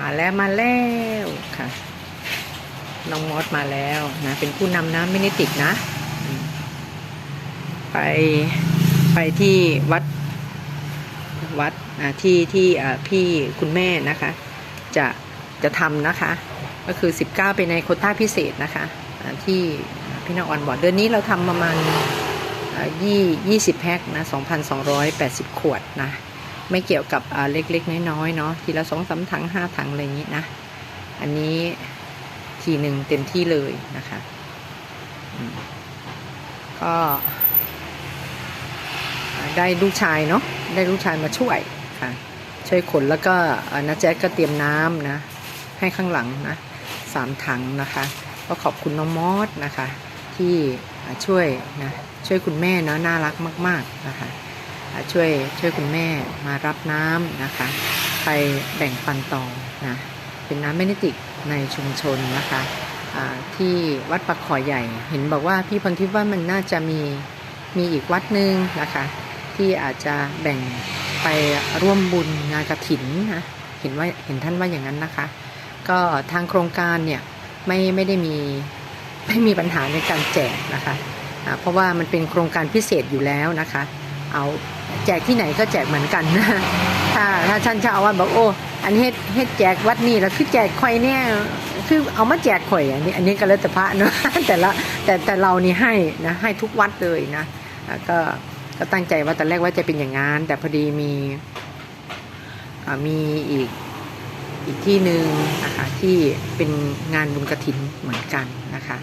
มาแล้วมาแล้วค่ะ น้องมอสมาแล้วนะ เป็นผู้นำนะไม่ได้ติดนะ ไปไปที่วัดวัดที่ที่พี่คุณแม่นะคะ จะจะทำนะคะ ก็คือ 19เป็นในโคต้าพิเศษนะคะที่พี่น้องออนบอกเดือนนี้เราทำประมาณยี่ยี่สิบแพ็คนะ 2,280 ขวดนะ ไม่เกี่ยวกับเล็กๆ น้อยๆเนาะทีละสองสามถังห้าถังอะไรอย่างนี้นะ อันนี้ทีหนึ่งเต็มที่เลยนะคะ ก็ได้ลูกชายเนาะได้ลูกชายมาช่วยค่ะ ช่วยขนแล้วก็นาแจ๊ดก็เตรียมน้ำนะ ให้ข้างหลังนะสามถังนะคะ ก็ขอบคุณน้องมอสนะคะ ที่ช่วยนะช่วยคุณแม่นะน่ารักมาก ๆนะคะ ช่วยช่วยคุณแม่มารับน้ำนะคะ ไปแบ่งปันต่อนะเป็นน้ำแมกนิติกในชุมชนนะคะที่วัดปักขอใหญ่ เห็นบอกว่าพี่พรทิพย์ว่ามันน่าจะมีมีอีกวัดหนึ่งนะคะ ที่อาจจะแบ่งไปร่วมบุญงานกระถินนะเห็นว่าเห็นท่านว่าอย่างนั้นนะคะ ก็ทางโครงการเนี่ยไม่ไม่ได้มีไม่มีปัญหาในการแจกนะคะอ่าเพราะว่ามันเป็นโครงการพิเศษอยู่แล้วนะคะ เอา แจกที่ไหนก็แจกเหมือนกันนะถ้าถ้าท่านเจ้าอาวาสบอกโอ้อันนี้เฮ็ดเฮ็ดแจกวัดนี่แล้วคือแจกข่อยเนี่ยคือเอามาแจกข่อยอันนี้ อันนี้ก็แล้วแต่พระเนอะแต่ละแต่แต่เรานี่ให้นะให้ทุกวัดเลยนะก็ก็ตั้งใจว่าตอนแรกว่าจะเป็นอย่างงานแต่พอดีมีมีอีกอีกที่หนึ่งนะคะที่เป็นงานบุญกระถินเหมือนกันนะคะ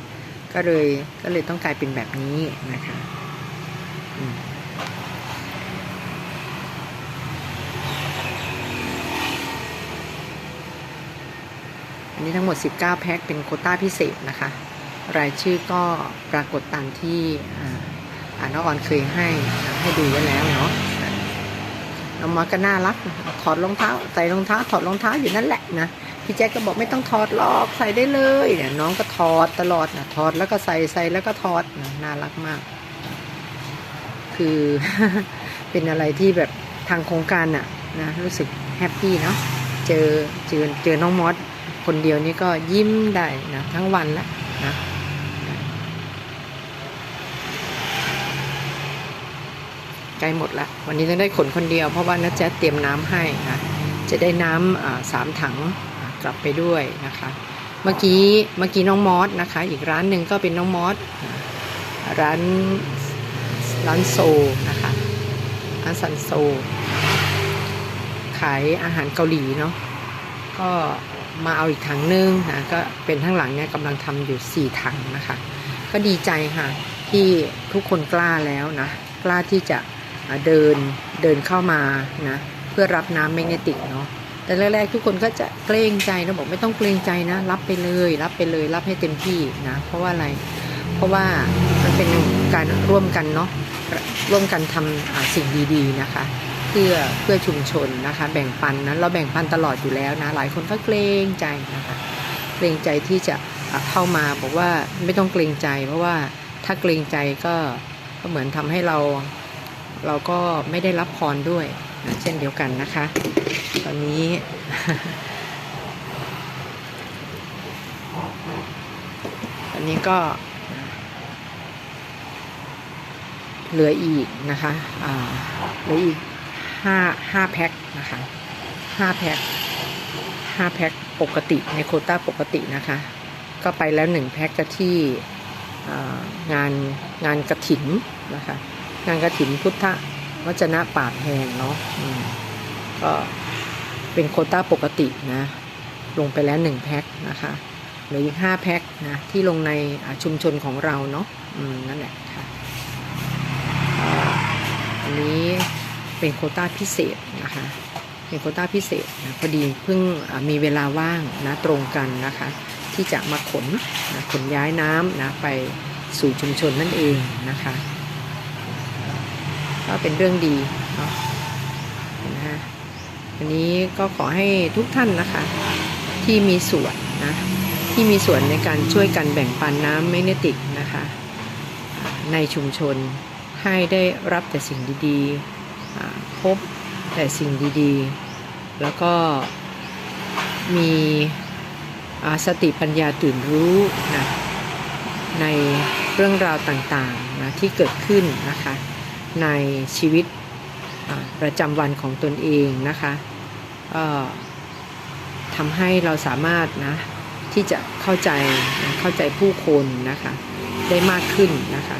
ก็เลยก็เลยต้องกลายเป็นแบบนี้นะคะ อันนี้ทั้งหมด 19 แพ็คเป็นโคต้าพิเศษนะคะ รายชื่อก็ปรากฏตามที่อาน้องออนเคยให้ให้ดูไว้แล้วเนาะน้องมอสก็น่ารักถอดรองเท้าใส่รองเท้าถอดรองเท้าอยู่นั่นแหละนะพี่แจ๊คก็บอกไม่ต้องถอดหรอกใส่ได้เลยเนี่ยน้องก็ถอดตลอดนะถอดแล้วก็ใส่ใส่แล้วก็ถอดนะน่ารักมาก คือเป็นอะไรที่แบบทางโครงการอะนะรู้สึกแฮปปี้เนาะเจอเจอเจอน้องมอส คนเดียวนี่ก็ยิ้มได้นะทั้งวันละนะใกล้หมดละวันนี้ต้องได้ขนคนเดียวเพราะว่านัดแจ๊ดเตรียมน้ำให้นะจะได้น้ำสามถังกลับไปด้วยนะคะ เมื่อกี้เมื่อกี้น้องมอสนะคะ อีกร้านหนึ่งก็เป็นน้องมอสร้านร้านโซนะคะร้านซันโซ ขายอาหารเกาหลีเนาะ ก็มาเอาอีกถังนึงนะก็เป็นทั้งหลังเนี่ยกำลังทำอยู่ 4 ถังนะคะ ก็ดีใจค่ะที่ทุกคนกล้าแล้วนะ กล้าที่จะเดินเดินเข้ามานะเพื่อรับน้ำแมกเนติกเนาะแต่แรกๆทุกคนก็จะเกรงใจนะบอกไม่ต้องเกรงใจนะ รับไปเลย รับไปเลยรับให้เต็มที่นะเพราะว่าอะไรเพราะว่ามันเป็นการร่วมกันเนาะร่วมกันทำสิ่งดีๆนะคะ พื่อเพื่อชุมชนนะคะ แบ่งปันนะเราแบ่งปันตลอดอยู่แล้วนะหลายคนก็เกรงใจนะคะเกรงใจที่จะเข้ามาบอกว่าไม่ต้องเกรงใจ เพราะว่าถ้าเกรงใจก็ก็เหมือนทำให้เราเราก็ไม่ได้รับพรด้วยนะเช่นเดียวกันนะคะ ตอนนี้ตอนนี้ก็เหลืออีกนะคะเหลืออีก ห้าห้าแพ็คนะคะห้าแพ็คห้าแพ็คปกติในโคต้าปกตินะคะ ก็ไปแล้วหนึ่งแพ็คก็ที่งานงานกระถินนะคะ งานกระถินพุทธวจนะป่าแพงเนาะอืมก็เป็นโคต้าปกตินะ ลงไปแล้วหนึ่งแพ็คนะคะเหลืออีกห้าแพ็คนะที่ลงในชุมชนของเราเนาะอืมนั่นแหละค่ะ อันนี้ เป็นโคต้าพิเศษนะคะเป็นโคต้าพิเศษนะพอดีเพิ่งมีเวลาว่างนะตรงกันนะคะ ที่จะมาขนนะขนย้ายน้ำนะไปสู่ชุมชนนั่นเองนะคะก็เป็นเรื่องดีเนาะนะฮะวันนี้ก็ขอให้ทุกท่านนะคะ ที่มีส่วนนะที่มีส่วนในการช่วยกันแบ่งปันน้ำแมกเนติกนะคะ ในชุมชนให้ได้รับแต่สิ่งดีๆ พบแต่สิ่งดีๆ แล้วก็มีสติปัญญาตื่นรู้นะในเรื่องราวต่างๆนะที่เกิดขึ้นนะคะ ในชีวิตประจำวันของตนเองนะคะก็ทำให้เราสามารถนะที่จะเข้าใจนะเข้าใจผู้คนนะคะ ได้มากขึ้นนะคะ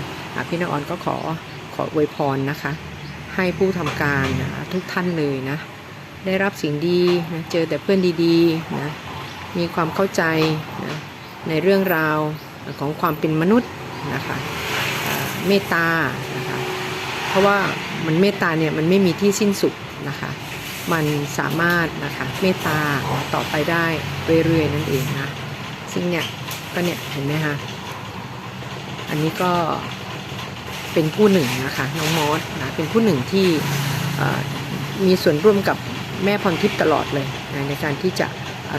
พี่นออนก็ขอขออวยพรนะคะ ให้ผู้ทำการนะทุกท่านเลยนะ ได้รับสิ่งดีนะเจอแต่เพื่อนดีๆนะมีความเข้าใจนะในเรื่องราวของความเป็นมนุษย์นะคะเมตตานะคะเพราะว่ามันเมตตาเนี่ยมันไม่มีที่สิ้นสุดนะคะมันสามารถนะคะเมตตาต่อไปได้เรื่อยๆนั่นเองนะซึ่งเนี่ยก็เนี่ยเห็นไหมคะอันนี้ก็ เป็นผู้หนึ่งนะคะน้องมอสนะเป็นผู้หนึ่งที่มีส่วนร่วมกับแม่พรทิพย์ตลอดเลยนะในการที่จะ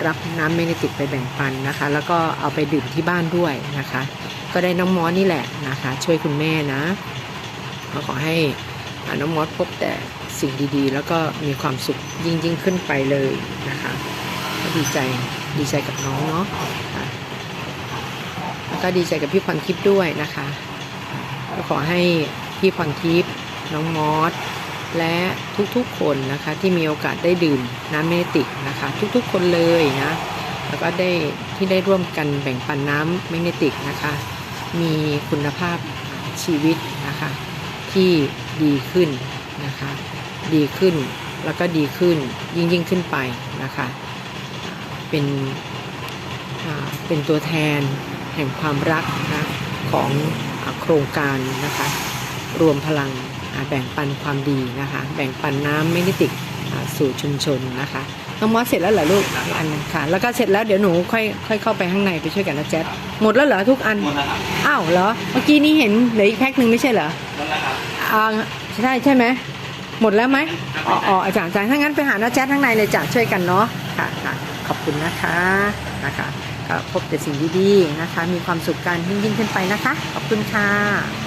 รับน้ำแมกนีติกไปแบ่งปันนะคะ แล้วก็เอาไปดื่มที่บ้านด้วยนะคะ ก็ได้น้องมอสนี่แหละนะคะ ช่วยคุณแม่นะก็ขอให้น้องมอสพบแต่สิ่งดีๆ แล้วก็มีความสุขยิ่งยิ่งๆขึ้นไปเลยนะคะก็ดีใจดีใจกับน้องเนาะะแล้วก็ดีใจกับพี่พรทิพย์ด้วยนะคะ ก็ขอให้พี่พรทิพย์น้องมอสและทุกๆคนนะคะที่มีโอกาสได้ดื่มน้ำเมติกนะคะ ทุกๆคนเลยนะแล้วก็ได้ที่ได้ร่วมกันแบ่งปันน้ำแมกเนติกนะคะ มีคุณภาพชีวิตนะคะ ที่ดีขึ้นนะคะ ดีขึ้นแล้วก็ดีขึ้นยิ่งยิ่งขึ้นไปนะคะ เป็นเป็นตัวแทนแห่งความรักนะของ โครงการนะคะ รวมพลังอ่าแบ่งปันความดีนะคะ แบ่งปันน้ำไม่ได้ติดอ่าสู่ชุมชนนะคะน้องมอสเสร็จแล้วเหรอลูกอีกอันหนึงค่ะ แล้วก็เสร็จแล้วเดี๋ยวหนูค่อยค่อยเข้าไปข้างในไปช่วยกันนะแจ๊ดหมดแล้วเหรอทุกอันหมดแล้วครับอ้าวเหรอเมื่อกี้นี้เห็นเหลืออีกแพ็คหนึ่งไม่ใช่เหรอหมดแล้วครับอ่าใช่ใช่ไหมหมดแล้วไหมอ๋ออ๋ออาจารย์อาจารย์ถ้างั้นไปหาน้าแจ๊ดข้างในเลยจ้ะช่วยกันเนาะค่ะค่ะขอบคุณนะคะนะคะก็ พบแต่สิ่งดีๆนะคะ มีความสุขกันยิ่งยิ่งๆขึ้นไปนะคะ ขอบคุณค่ะ